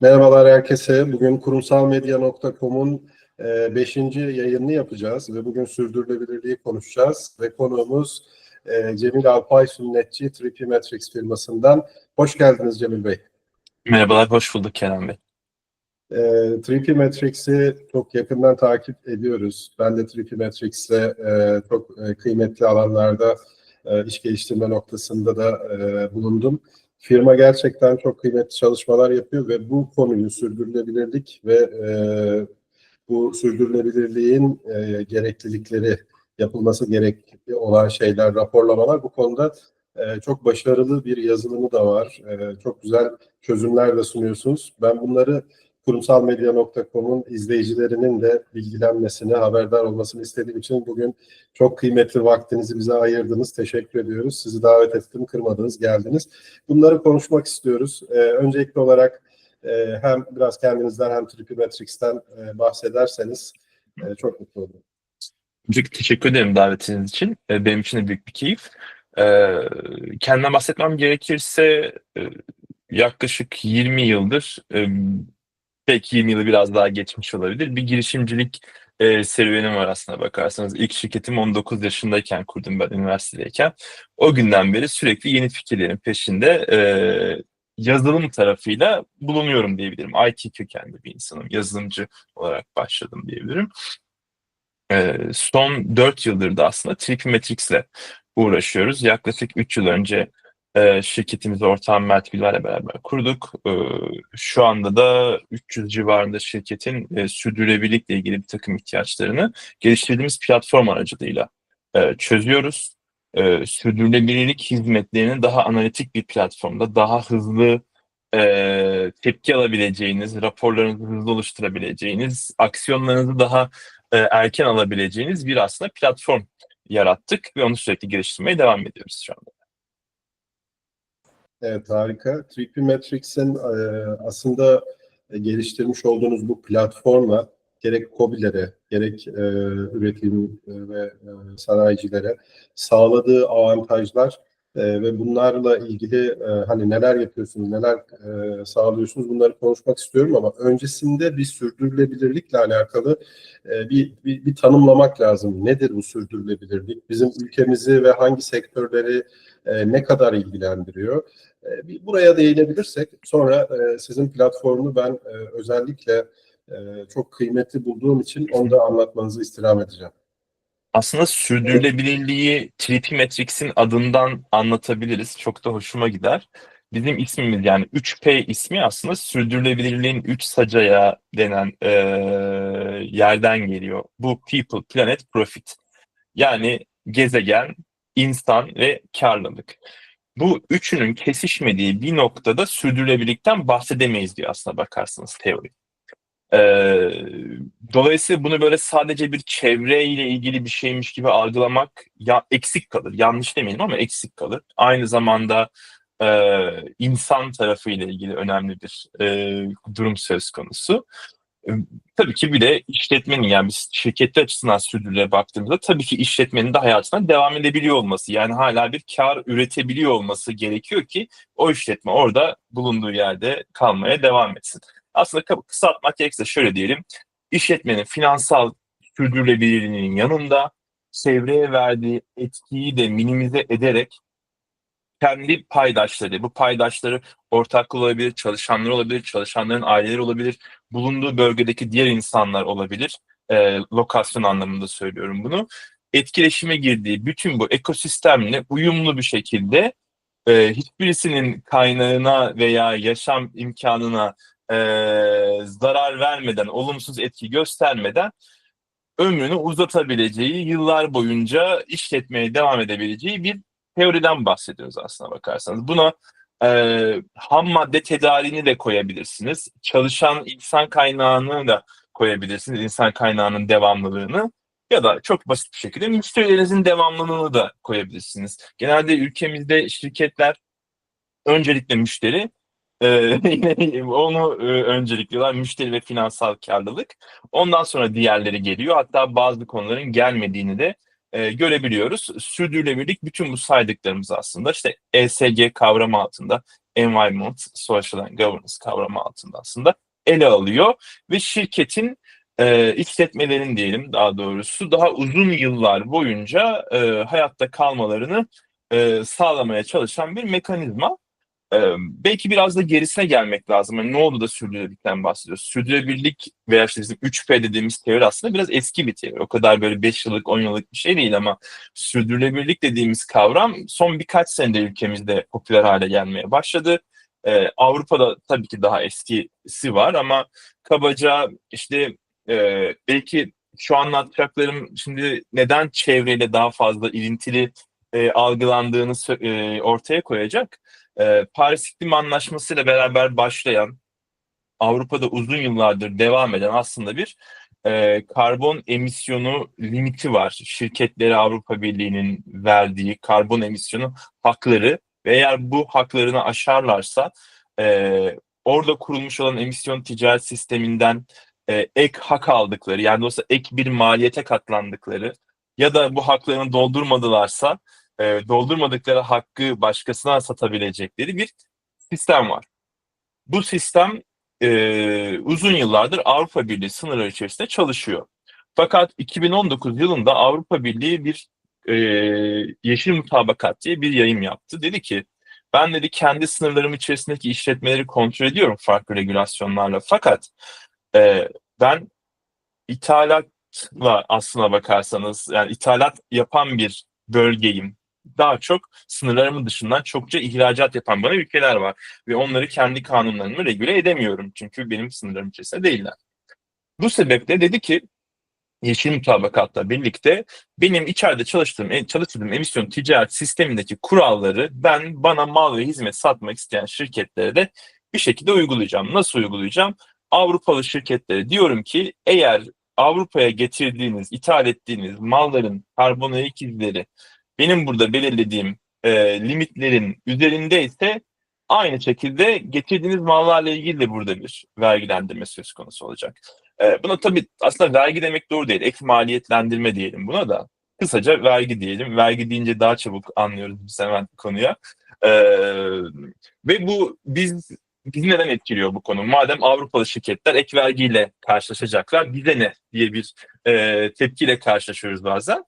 Merhabalar herkese. Bugün kurumsalmedya.com'un 5. yayınını yapacağız ve bugün sürdürülebilirliği konuşacağız. Ve konuğumuz e, Cemil Alpay Sünnetçi 3P Matrix firmasından. Hoş geldiniz Cemil Bey. Merhabalar, hoş bulduk Kenan Bey. E, 3P Matrix'i çok yakından takip ediyoruz. Ben de 3P Matrix'le e, çok e, kıymetli alanlarda e, iş geliştirme noktasında da e, bulundum. Firma gerçekten çok kıymetli çalışmalar yapıyor ve bu konuyu sürdürülebilirlik ve e, bu sürdürülebilirliğin e, gereklilikleri, yapılması gerekli olan şeyler, raporlamalar bu konuda e, çok başarılı bir yazılımı da var. E, çok güzel çözümler de sunuyorsunuz. Ben bunları kurumsalmedya.com'un izleyicilerinin de bilgilenmesini, haberdar olmasını istediğim için bugün çok kıymetli vaktinizi bize ayırdınız. Teşekkür ediyoruz. Sizi davet ettim, kırmadınız, geldiniz. Bunları konuşmak istiyoruz. Ee, öncelikli olarak e, hem biraz kendinizden hem Tripimetrics'ten e, bahsederseniz e, çok mutlu olurum. Öncelikle teşekkür ederim davetiniz için. E, Benim için de büyük bir keyif. E, Kendimden bahsetmem gerekirse e, yaklaşık 20 yıldır, e, belki 20 yılı biraz daha geçmiş olabilir, bir girişimcilik e, serüvenim var aslında bakarsanız. İlk şirketimi 19 yaşındayken kurdum ben üniversitedeyken. O günden beri sürekli yeni fikirlerin peşinde e, yazılım tarafıyla bulunuyorum diyebilirim. IT kökenli bir insanım. Yazılımcı olarak başladım diyebilirim. E, son 4 yıldır da aslında Tripimetrics'le uğraşıyoruz. Yaklaşık 3 yıl önce e, şirketimizi ortağım Mert Güler'le beraber kurduk. E, şu anda da 300 civarında şirketin e, sürdürülebilirlikle ilgili bir takım ihtiyaçlarını geliştirdiğimiz platform aracılığıyla e, çözüyoruz. E, sürdürülebilirlik hizmetlerini daha analitik bir platformda, daha hızlı e, tepki alabileceğiniz, raporlarınızı hızlı oluşturabileceğiniz, aksiyonlarınızı daha e, erken alabileceğiniz bir aslında platform yarattık ve onu sürekli geliştirmeye devam ediyoruz şu anda. Evet harika. 3P Matrix'in e, aslında e, geliştirmiş olduğunuz bu platformla gerek COBİ'lere, gerek e, üretim e, ve sanayicilere sağladığı avantajlar e, ve bunlarla ilgili e, hani neler yapıyorsunuz, neler e, sağlıyorsunuz bunları konuşmak istiyorum ama öncesinde bir sürdürülebilirlikle alakalı e, bir, bir, bir tanımlamak lazım. Nedir bu sürdürülebilirlik? Bizim ülkemizi ve hangi sektörleri e, ne kadar ilgilendiriyor? E, bir buraya değinebilirsek sonra e, sizin platformu ben e, özellikle e, çok kıymetli bulduğum için onu da anlatmanızı istirham edeceğim. Aslında sürdürülebilirliği 3P Matrix'in adından anlatabiliriz. Çok da hoşuma gider. Bizim ismimiz yani 3P ismi aslında sürdürülebilirliğin 3 sacaya denen e, yerden geliyor. Bu People, Planet, Profit. Yani gezegen, insan ve karlılık. Bu üçünün kesişmediği bir noktada sürdürülebilirlikten bahsedemeyiz diyor aslında bakarsanız teori. Ee, dolayısıyla bunu böyle sadece bir çevreyle ilgili bir şeymiş gibi algılamak ya eksik kalır. Yanlış demeyelim ama eksik kalır. Aynı zamanda e, insan tarafıyla ilgili önemli bir e, durum söz konusu. E, tabii ki bir de işletmenin yani biz şirketler açısından sürdürüle baktığımızda tabii ki işletmenin de hayatına devam edebiliyor olması yani hala bir kar üretebiliyor olması gerekiyor ki o işletme orada bulunduğu yerde kalmaya devam etsin. Aslında kısaltmak gerekirse şöyle diyelim. İşletmenin finansal sürdürülebilirliğinin yanında çevreye verdiği etkiyi de minimize ederek kendi paydaşları, bu paydaşları ortak olabilir, çalışanlar olabilir, çalışanların aileleri olabilir, bulunduğu bölgedeki diğer insanlar olabilir. E, lokasyon anlamında söylüyorum bunu. Etkileşime girdiği bütün bu ekosistemle uyumlu bir şekilde e, hiçbirisinin kaynağına veya yaşam imkanına e, zarar vermeden, olumsuz etki göstermeden ömrünü uzatabileceği, yıllar boyunca işletmeye devam edebileceği bir teoriden bahsediyoruz aslına bakarsanız. Buna e, ham madde tedariğini de koyabilirsiniz. Çalışan insan kaynağını da koyabilirsiniz. insan kaynağının devamlılığını ya da çok basit bir şekilde müşterilerinizin devamlılığını da koyabilirsiniz. Genelde ülkemizde şirketler öncelikle müşteri ee, onu e, öncelikliyorlar. Müşteri ve finansal karlılık. Ondan sonra diğerleri geliyor. Hatta bazı konuların gelmediğini de e, görebiliyoruz. Sürdürülebilirlik bütün bu saydıklarımız aslında işte ESG kavramı altında, Environment, Social and Governance kavramı altında aslında ele alıyor ve şirketin e, işletmelerin diyelim daha doğrusu daha uzun yıllar boyunca e, hayatta kalmalarını e, sağlamaya çalışan bir mekanizma. E, belki biraz da gerisine gelmek lazım. Yani ne oldu da sürdürülebilirlikten bahsediyoruz? Sürdürülebilirlik veya işte bizim 3P dediğimiz teori aslında biraz eski bir teori. O kadar böyle 5 yıllık 10 yıllık bir şey değil ama sürdürülebilirlik dediğimiz kavram son birkaç senede ülkemizde popüler hale gelmeye başladı. Ee, Avrupa'da tabii ki daha eskisi var ama kabaca işte e, belki şu anlatacaklarım şimdi neden çevreyle daha fazla ilintili e, algılandığını e, ortaya koyacak. E, Paris İklim Anlaşması ile beraber başlayan Avrupa'da uzun yıllardır devam eden aslında bir e, karbon emisyonu limiti var. Şirketlere Avrupa Birliği'nin verdiği karbon emisyonu hakları ve eğer bu haklarını aşarlarsa e, orada kurulmuş olan emisyon ticaret sisteminden e, ek hak aldıkları yani dolayısıyla ek bir maliyete katlandıkları ya da bu haklarını doldurmadılarsa e, doldurmadıkları hakkı başkasına satabilecekleri bir sistem var. Bu sistem e, uzun yıllardır Avrupa Birliği sınırları içerisinde çalışıyor. Fakat 2019 yılında Avrupa Birliği bir e, Yeşil Mutabakat diye bir yayın yaptı. Dedi ki ben dedi kendi sınırlarım içerisindeki işletmeleri kontrol ediyorum farklı regülasyonlarla. Fakat e, ben ithalatla aslına bakarsanız yani ithalat yapan bir bölgeyim. Daha çok sınırlarımın dışından çokça ihracat yapan bana ülkeler var. Ve onları kendi kanunlarımı regüle edemiyorum. Çünkü benim sınırlarım içerisinde değiller. Bu sebeple dedi ki Yeşil Mutabakat'la birlikte benim içeride çalıştığım, çalıştırdığım emisyon ticaret sistemindeki kuralları ben bana mal ve hizmet satmak isteyen şirketlere de bir şekilde uygulayacağım. Nasıl uygulayacağım? Avrupalı şirketlere diyorum ki eğer Avrupa'ya getirdiğiniz, ithal ettiğiniz malların karbon ayak izleri benim burada belirlediğim e, limitlerin üzerindeyse aynı şekilde getirdiğiniz mallarla ilgili de burada bir vergilendirme söz konusu olacak. E, buna tabii aslında vergi demek doğru değil. Ek maliyetlendirme diyelim buna da. Kısaca vergi diyelim. Vergi deyince daha çabuk anlıyoruz biz hemen konuya. E, ve bu biz bizi neden etkiliyor bu konu? Madem Avrupalı şirketler ek vergiyle karşılaşacaklar, bize ne diye bir e, tepkiyle karşılaşıyoruz bazen.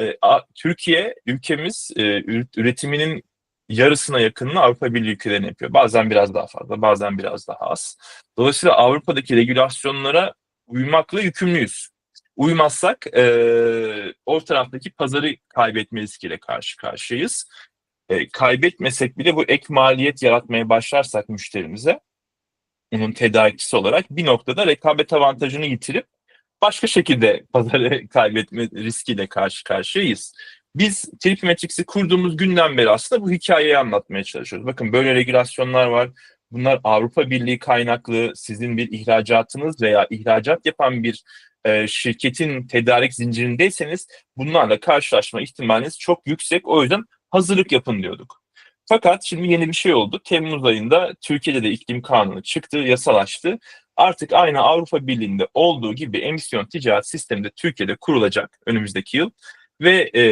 E, Türkiye, ülkemiz e, üretiminin yarısına yakınını Avrupa Birliği ülkelerine yapıyor. Bazen biraz daha fazla, bazen biraz daha az. Dolayısıyla Avrupa'daki regülasyonlara uymakla yükümlüyüz. Uymazsak e, o taraftaki pazarı kaybetme riskiyle karşı karşıyayız. E, kaybetmesek bile bu ek maliyet yaratmaya başlarsak müşterimize, onun tedarikçisi olarak bir noktada rekabet avantajını yitirip başka şekilde pazarı kaybetme riskiyle karşı karşıyayız. Biz Tripimetrics'i kurduğumuz günden beri aslında bu hikayeyi anlatmaya çalışıyoruz. Bakın böyle regülasyonlar var. Bunlar Avrupa Birliği kaynaklı sizin bir ihracatınız veya ihracat yapan bir e, şirketin tedarik zincirindeyseniz bunlarla karşılaşma ihtimaliniz çok yüksek. O yüzden hazırlık yapın diyorduk. Fakat şimdi yeni bir şey oldu. Temmuz ayında Türkiye'de de iklim kanunu çıktı, yasalaştı. Artık aynı Avrupa Birliği'nde olduğu gibi emisyon ticaret sistemi de Türkiye'de kurulacak önümüzdeki yıl. Ve e,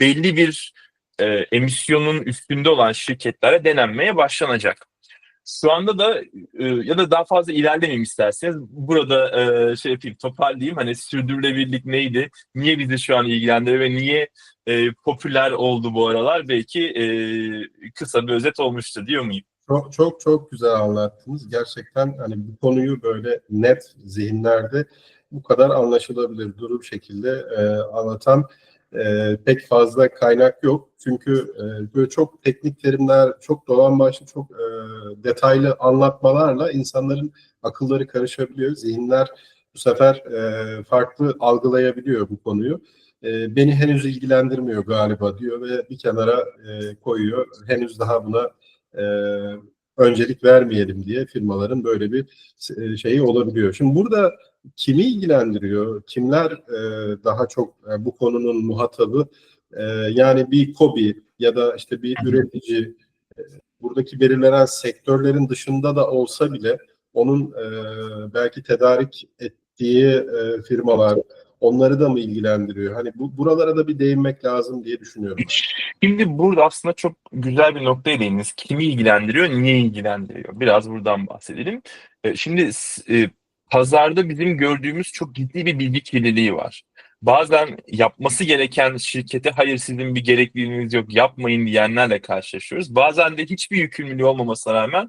belli bir e, emisyonun üstünde olan şirketlere denenmeye başlanacak. Şu anda da e, ya da daha fazla ilerlemeyeyim isterseniz burada e, şey yapayım toparlayayım hani sürdürülebilirlik neydi niye bizi şu an ilgilendiriyor ve niye e, popüler oldu bu aralar belki e, kısa bir özet olmuştur diyor muyum? Çok çok çok güzel anlattınız. Gerçekten hani bu konuyu böyle net zihinlerde bu kadar anlaşılabilir durum şekilde e, anlatan e, pek fazla kaynak yok. Çünkü e, böyle çok teknik terimler, çok dolan başlı, çok e, detaylı anlatmalarla insanların akılları karışabiliyor. Zihinler bu sefer e, farklı algılayabiliyor bu konuyu. E, beni henüz ilgilendirmiyor galiba diyor ve bir kenara e, koyuyor. Henüz daha buna e, öncelik vermeyelim diye firmaların böyle bir şeyi olabiliyor. Şimdi burada kimi ilgilendiriyor? Kimler e, daha çok e, bu konunun muhatabı? E, yani bir KOBİ ya da işte bir üretici buradaki belirlenen sektörlerin dışında da olsa bile onun e, belki tedarik ettiği e, firmalar, onları da mı ilgilendiriyor? Hani bu buralara da bir değinmek lazım diye düşünüyorum. Ben. Şimdi burada aslında çok güzel bir noktaya değindiniz. Kimi ilgilendiriyor, niye ilgilendiriyor? Biraz buradan bahsedelim. E, Şimdi e, pazarda bizim gördüğümüz çok ciddi bir bilgi kirliliği var. Bazen yapması gereken şirkete hayır sizin bir gerekliliğiniz yok yapmayın diyenlerle karşılaşıyoruz. Bazen de hiçbir yükümlülüğü olmamasına rağmen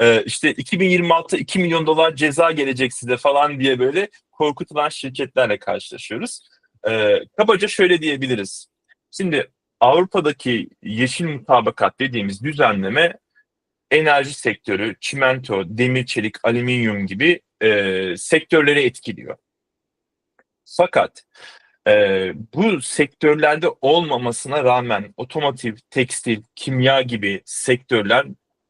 e, işte 2026 2 milyon dolar ceza gelecek size falan diye böyle korkutulan şirketlerle karşılaşıyoruz. E, kabaca şöyle diyebiliriz. Şimdi Avrupa'daki yeşil mutabakat dediğimiz düzenleme enerji sektörü, çimento, demir çelik, alüminyum gibi e, sektörleri etkiliyor. Fakat e, bu sektörlerde olmamasına rağmen otomotiv, tekstil, kimya gibi sektörler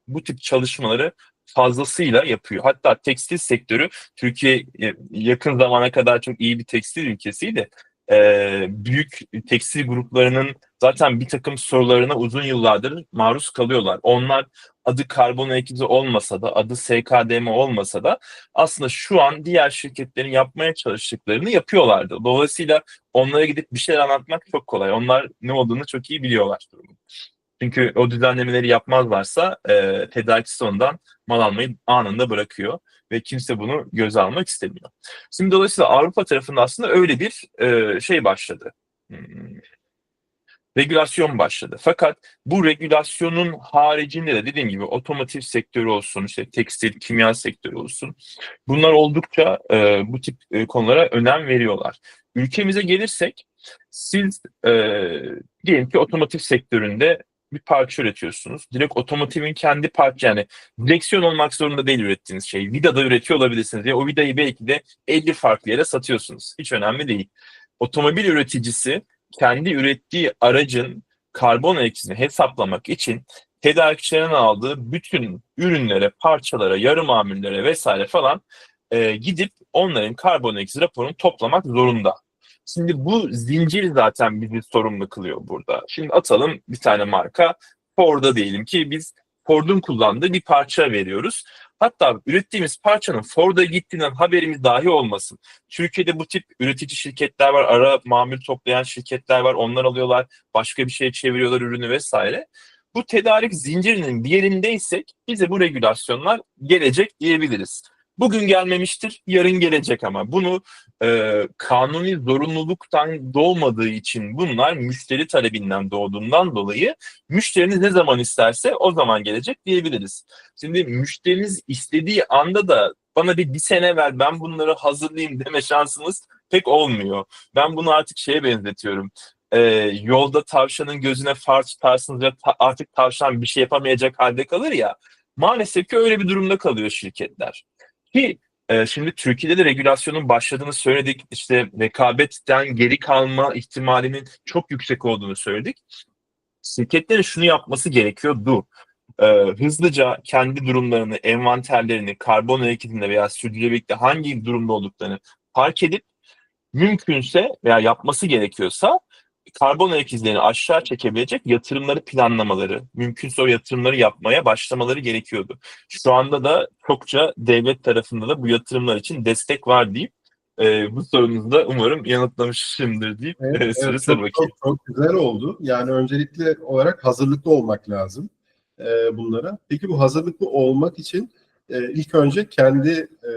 bu tip çalışmaları fazlasıyla yapıyor. Hatta tekstil sektörü Türkiye e, yakın zamana kadar çok iyi bir tekstil ülkesiydi. E, büyük tekstil gruplarının zaten bir takım sorularına uzun yıllardır maruz kalıyorlar. Onlar adı karbon izi olmasa da adı SKDM olmasa da aslında şu an diğer şirketlerin yapmaya çalıştıklarını yapıyorlardı. Dolayısıyla onlara gidip bir şeyler anlatmak çok kolay. Onlar ne olduğunu çok iyi biliyorlar. durumun. Çünkü o düzenlemeleri yapmazlarsa e, tedarikçisi ondan mal almayı anında bırakıyor ve kimse bunu göze almak istemiyor. Şimdi dolayısıyla Avrupa tarafında aslında öyle bir e, şey başladı. Hmm, regülasyon başladı. Fakat bu regülasyonun haricinde de dediğim gibi otomotiv sektörü olsun, işte tekstil, kimya sektörü olsun. Bunlar oldukça e, bu tip e, konulara önem veriyorlar. Ülkemize gelirsek siz e, diyelim ki otomotiv sektöründe bir parça üretiyorsunuz. Direkt otomotivin kendi parça yani direksiyon olmak zorunda değil ürettiğiniz şey. Vida da üretiyor olabilirsiniz. Ya o vidayı belki de 50 farklı yere satıyorsunuz. Hiç önemli değil. Otomobil üreticisi kendi ürettiği aracın karbon ayak hesaplamak için tedarikçilerin aldığı bütün ürünlere, parçalara, yarı mamullere vesaire falan e, gidip onların karbon ayak raporunu toplamak zorunda. Şimdi bu zincir zaten bizi sorumlu kılıyor burada. Şimdi atalım bir tane marka Ford'a diyelim ki biz Ford'un kullandığı bir parça veriyoruz. Hatta ürettiğimiz parçanın Ford'a gittiğinden haberimiz dahi olmasın. Türkiye'de bu tip üretici şirketler var, ara mamul toplayan şirketler var. Onlar alıyorlar, başka bir şeye çeviriyorlar ürünü vesaire. Bu tedarik zincirinin bir yerindeysek bize bu regülasyonlar gelecek diyebiliriz. Bugün gelmemiştir, yarın gelecek ama bunu e, kanuni zorunluluktan doğmadığı için bunlar müşteri talebinden doğduğundan dolayı müşteriniz ne zaman isterse o zaman gelecek diyebiliriz. Şimdi müşteriniz istediği anda da bana bir, bir sene ver ben bunları hazırlayayım deme şansınız pek olmuyor. Ben bunu artık şeye benzetiyorum. Ee, yolda tavşanın gözüne far tutarsınız ve ta- artık tavşan bir şey yapamayacak halde kalır ya. Maalesef ki öyle bir durumda kalıyor şirketler. Ki e, şimdi Türkiye'de de regülasyonun başladığını söyledik. İşte rekabetten geri kalma ihtimalinin çok yüksek olduğunu söyledik. Şirketlerin şunu yapması gerekiyordu. Ee, hızlıca kendi durumlarını, envanterlerini, karbon ayak izinde veya sürdürülebilirlikte hangi durumda olduklarını fark edip mümkünse veya yapması gerekiyorsa karbon ayak izlerini aşağı çekebilecek yatırımları planlamaları, mümkünse o yatırımları yapmaya başlamaları gerekiyordu. Şu anda da çokça devlet tarafında da bu yatırımlar için destek var deyip e, bu sorunuzu da umarım yanıtlamışımdır deyip Evet, e, evet, söze çok, bakayım. çok, çok güzel oldu. Yani öncelikli olarak hazırlıklı olmak lazım e, bunlara. Peki bu hazırlıklı olmak için e, ilk önce kendi e,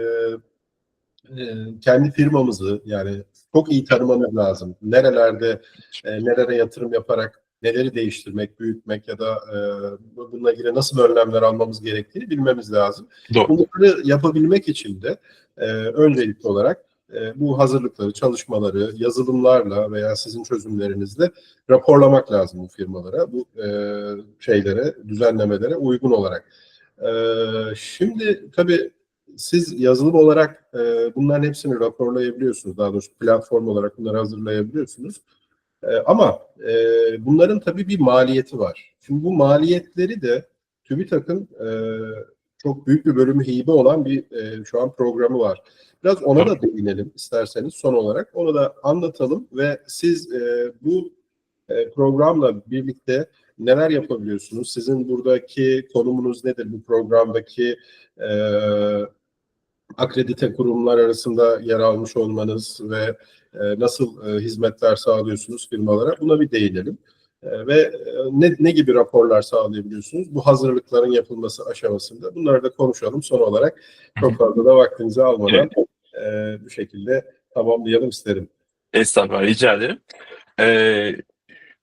e, kendi firmamızı yani çok iyi tanımamız lazım. Nerelerde e, nelere yatırım yaparak neleri değiştirmek, büyütmek ya da e, bu- bununla ilgili nasıl önlemler almamız gerektiğini bilmemiz lazım. Doğru. Bunları yapabilmek için de e, öncelikli olarak e, bu hazırlıkları, çalışmaları yazılımlarla veya sizin çözümlerinizle raporlamak lazım bu firmalara, bu e, şeylere, düzenlemelere uygun olarak. E, şimdi tabii siz yazılım olarak e, bunların hepsini raporlayabiliyorsunuz. Daha doğrusu platform olarak bunları hazırlayabiliyorsunuz. E, ama e, bunların tabii bir maliyeti var. Şimdi bu maliyetleri de TÜBİTAK'ın e, çok büyük bir bölümü hibe olan bir e, şu an programı var. Biraz ona da değinelim isterseniz son olarak. Onu da anlatalım ve siz e, bu e, programla birlikte neler yapabiliyorsunuz? Sizin buradaki konumunuz nedir bu programdaki e, akredite kurumlar arasında yer almış olmanız ve e, nasıl e, hizmetler sağlıyorsunuz firmalara buna bir değinelim. E, ve e, ne, ne gibi raporlar sağlayabiliyorsunuz bu hazırlıkların yapılması aşamasında bunları da konuşalım son olarak çok fazla da vaktinizi almadan e, bu şekilde tamamlayalım isterim. Estağfurullah rica ederim. Ee,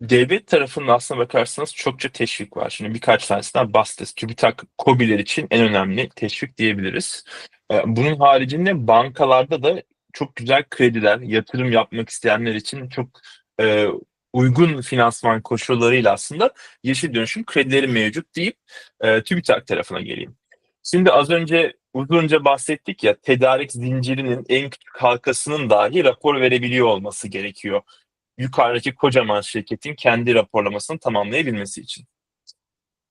devlet tarafının aslına bakarsanız çokça teşvik var. Şimdi birkaç tanesinden bahsederiz. TÜBİTAK KOBİ'ler için en önemli teşvik diyebiliriz. Ee, bunun haricinde bankalarda da çok güzel krediler, yatırım yapmak isteyenler için çok e, uygun finansman koşullarıyla aslında yeşil dönüşüm kredileri mevcut deyip e, TÜBİTAK tarafına geleyim. Şimdi az önce uzunca bahsettik ya tedarik zincirinin en küçük halkasının dahi rapor verebiliyor olması gerekiyor. Yukarıdaki kocaman şirketin kendi raporlamasını tamamlayabilmesi için.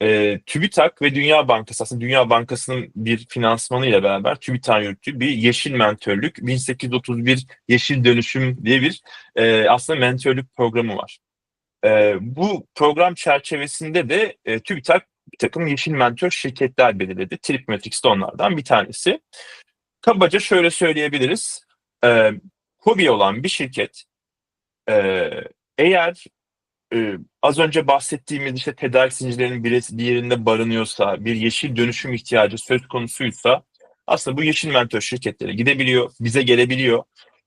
E, TÜBİTAK ve Dünya Bankası aslında Dünya Bankası'nın bir finansmanıyla beraber TÜBİTAK yürüttüğü bir yeşil mentörlük 1831 yeşil dönüşüm diye bir e, aslında mentörlük programı var. E, bu program çerçevesinde de e, TÜBİTAK bir takım yeşil mentör şirketler belirledi. Tripmetrix de onlardan bir tanesi. Kabaca şöyle söyleyebiliriz. E, hobi olan bir şirket e, eğer e, az önce bahsettiğimiz işte tedarik zincirlerinin birisi diğerinde barınıyorsa, bir yeşil dönüşüm ihtiyacı söz konusuysa aslında bu yeşil mentor şirketlere gidebiliyor, bize gelebiliyor.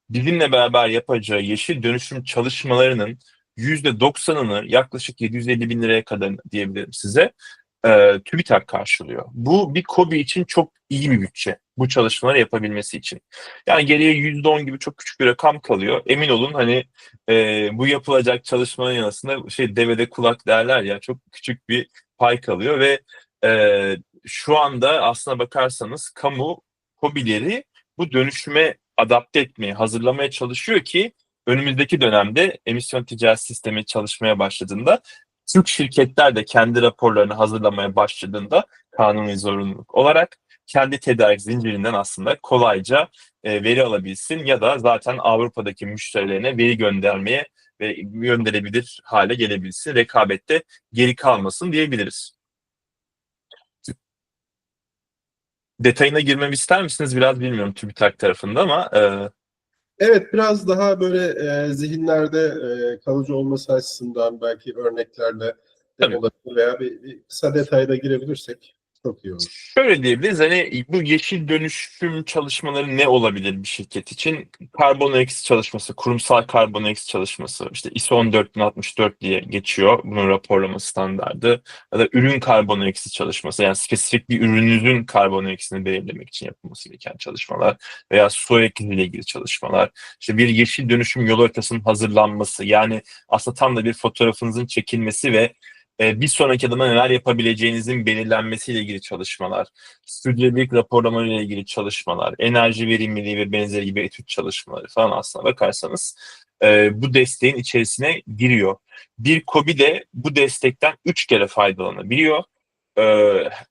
Bizimle beraber yapacağı yeşil dönüşüm çalışmalarının %90'ını yaklaşık 750 bin liraya kadar diyebilirim size e, TÜBİTAK karşılıyor. Bu bir KOBİ için çok iyi bir bütçe bu çalışmaları yapabilmesi için. Yani geriye %10 gibi çok küçük bir rakam kalıyor. Emin olun hani e, bu yapılacak çalışmanın yanısında şey devede kulak derler ya çok küçük bir pay kalıyor ve e, şu anda aslına bakarsanız kamu KOBİ'leri bu dönüşüme adapte etmeye, hazırlamaya çalışıyor ki önümüzdeki dönemde emisyon ticaret sistemi çalışmaya başladığında Türk şirketler de kendi raporlarını hazırlamaya başladığında kanuni zorunluluk olarak kendi tedarik zincirinden aslında kolayca e, veri alabilsin ya da zaten Avrupa'daki müşterilerine veri göndermeye ve gönderebilir hale gelebilsin. Rekabette geri kalmasın diyebiliriz. Detayına girmemi ister misiniz? Biraz bilmiyorum TÜBİTAK tarafında ama e, Evet, biraz daha böyle e, zihinlerde e, kalıcı olması açısından belki örneklerle Tabii. olabilir veya bir, bir kısa detayda girebilirsek çok iyi olur. Şöyle diyebiliriz hani bu yeşil dönüşüm çalışmaları ne olabilir bir şirket için? Karbon ayak çalışması, kurumsal karbon ayak çalışması, işte ISO 14064 diye geçiyor bunun raporlama standardı. Ya da ürün karbon ayak çalışması yani spesifik bir ürününüzün karbon ayak belirlemek için yapılması gereken çalışmalar veya su ile ilgili çalışmalar. İşte bir yeşil dönüşüm yol haritasının hazırlanması yani aslında tam da bir fotoğrafınızın çekilmesi ve e, bir sonraki adıma neler yapabileceğinizin belirlenmesiyle ilgili çalışmalar, sürdürülebilirlik raporlama ile ilgili çalışmalar, enerji verimliliği ve benzeri gibi etüt çalışmaları falan aslına bakarsanız e, bu desteğin içerisine giriyor. Bir KOBİ de bu destekten 3 kere faydalanabiliyor. E,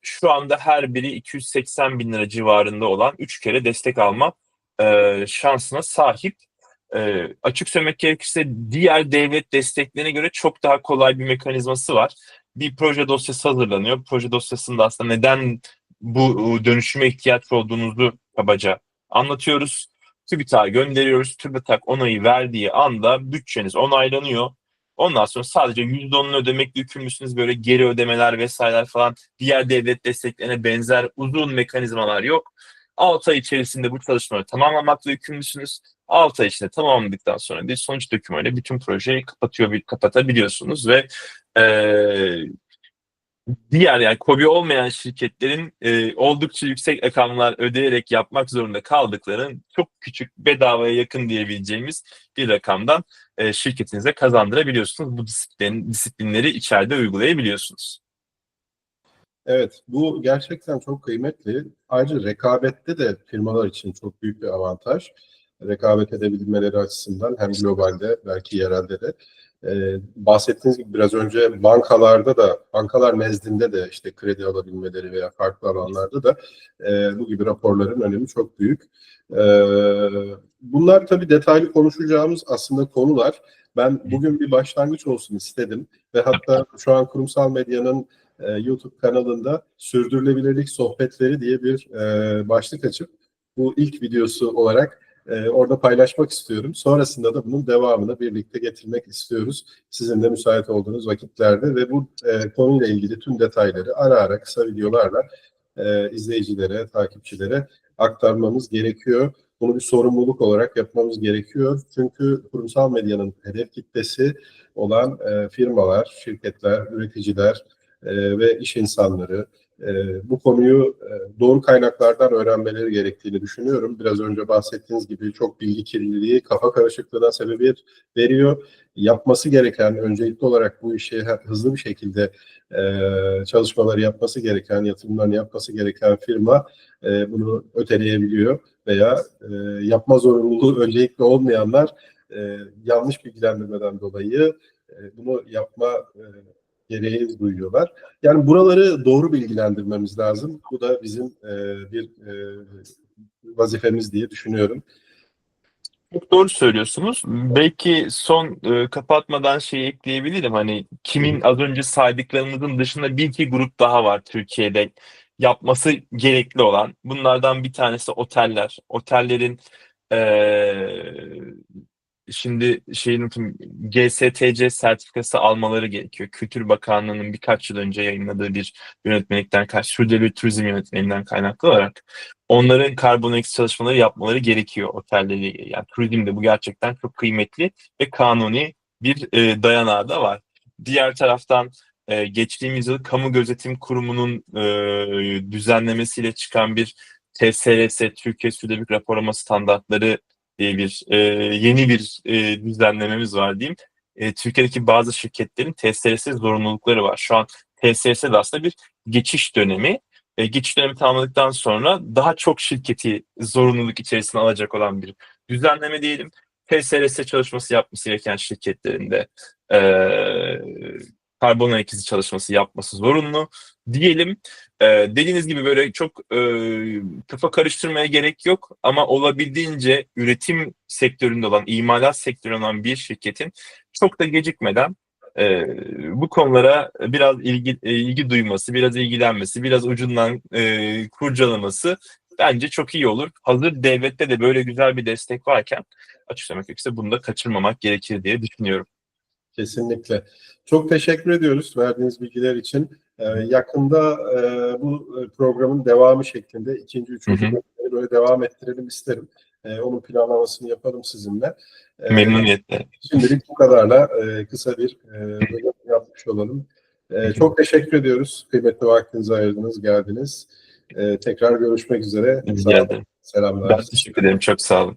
şu anda her biri 280 bin lira civarında olan 3 kere destek alma şansına sahip. E, açık söylemek gerekirse diğer devlet desteklerine göre çok daha kolay bir mekanizması var. Bir proje dosyası hazırlanıyor. Proje dosyasında aslında neden bu dönüşüme ihtiyaç olduğunuzu kabaca anlatıyoruz. TÜBİTAK'a gönderiyoruz. TÜBİTAK onayı verdiği anda bütçeniz onaylanıyor. Ondan sonra sadece %10'unu ödemekle yükümlüsünüz. Böyle geri ödemeler vesaireler falan diğer devlet desteklerine benzer uzun mekanizmalar yok. 6 ay içerisinde bu çalışmaları tamamlamakla yükümlüsünüz. 6 ay içinde tamamladıktan sonra bir sonuç dokümanıyla bütün projeyi kapatıyor, kapatabiliyorsunuz ve e, diğer yani KOBİ olmayan şirketlerin e, oldukça yüksek rakamlar ödeyerek yapmak zorunda kaldıklarının çok küçük bedavaya yakın diyebileceğimiz bir rakamdan e, şirketinize kazandırabiliyorsunuz. Bu disiplin, disiplinleri içeride uygulayabiliyorsunuz. Evet, bu gerçekten çok kıymetli. Ayrıca rekabette de firmalar için çok büyük bir avantaj. Rekabet edebilmeleri açısından hem globalde belki yerelde de. Ee, bahsettiğiniz gibi biraz önce bankalarda da, bankalar nezdinde de işte kredi alabilmeleri veya farklı alanlarda da e, bu gibi raporların önemi çok büyük. Ee, bunlar tabii detaylı konuşacağımız aslında konular. Ben bugün bir başlangıç olsun istedim ve hatta şu an kurumsal medyanın e, YouTube kanalında sürdürülebilirlik sohbetleri diye bir e, başlık açıp bu ilk videosu olarak e, orada paylaşmak istiyorum. Sonrasında da bunun devamını birlikte getirmek istiyoruz. Sizin de müsait olduğunuz vakitlerde ve bu e, konuyla ilgili tüm detayları ara ara kısa videolarla e, izleyicilere, takipçilere aktarmamız gerekiyor. Bunu bir sorumluluk olarak yapmamız gerekiyor. Çünkü kurumsal medyanın hedef kitlesi olan e, firmalar, şirketler, üreticiler e, ve iş insanları e, bu konuyu e, doğru kaynaklardan öğrenmeleri gerektiğini düşünüyorum. Biraz önce bahsettiğiniz gibi çok bilgi kirliliği, kafa karışıklığına sebebiyet veriyor. Yapması gereken, öncelikli olarak bu işi hızlı bir şekilde e, çalışmaları yapması gereken, yatırımlarını yapması gereken firma e, bunu öteleyebiliyor veya e, yapma zorunluluğu öncelikli olmayanlar yanlış bilgilendirmeden dolayı bunu yapma gereği duyuyorlar. Yani buraları doğru bilgilendirmemiz lazım. Bu da bizim e, bir e, vazifemiz diye düşünüyorum. Çok doğru söylüyorsunuz. Belki son e, kapatmadan şey ekleyebilirim. Hani kimin az önce saydıklarımızın dışında bir iki grup daha var Türkiye'de yapması gerekli olan. Bunlardan bir tanesi oteller. Otellerin e, şimdi şeyin unuttum, GSTC sertifikası almaları gerekiyor. Kültür Bakanlığı'nın birkaç yıl önce yayınladığı bir yönetmelikten karşı sürdürülebilir turizm yönetmeliğinden kaynaklı olarak onların karbon eksi çalışmaları yapmaları gerekiyor otelleri. Yani turizmde bu gerçekten çok kıymetli ve kanuni bir e, dayanağı da var. Diğer taraftan e, geçtiğimiz yıl Kamu Gözetim Kurumu'nun e, düzenlemesiyle çıkan bir TSRS Türkiye Sürdürülebilir Raporlama Standartları diye bir e, yeni bir e, düzenlememiz var diyeyim. E, Türkiye'deki bazı şirketlerin TSRS zorunlulukları var. Şu an TSRS de aslında bir geçiş dönemi. E, geçiş dönemi tamamladıktan sonra daha çok şirketi zorunluluk içerisine alacak olan bir düzenleme diyelim. TSRS çalışması yapması gereken şirketlerin de e, karbon ayak izi çalışması yapması zorunlu diyelim. E, dediğiniz gibi böyle çok e, kafa karıştırmaya gerek yok ama olabildiğince üretim sektöründe olan, imalat sektöründe olan bir şirketin çok da gecikmeden e, bu konulara biraz ilgi, e, ilgi duyması, biraz ilgilenmesi, biraz ucundan e, kurcalaması bence çok iyi olur. Hazır devlette de böyle güzel bir destek varken açık söylemek gerekirse bunu da kaçırmamak gerekir diye düşünüyorum. Kesinlikle. Çok teşekkür ediyoruz verdiğiniz bilgiler için. Ee, yakında e, bu programın devamı şeklinde ikinci, üçüncü bölümleri böyle devam ettirelim isterim. Ee, onun planlamasını yapalım sizinle. Ee, Memnuniyetle. Şimdilik bu kadarla e, kısa bir e, bölüm yapmış olalım. E, çok teşekkür ediyoruz. Kıymetli vaktinizi ayırdınız, geldiniz. E, tekrar görüşmek üzere. Rica ederim. Selamlar. Ben teşekkür ederim. Çok sağ olun.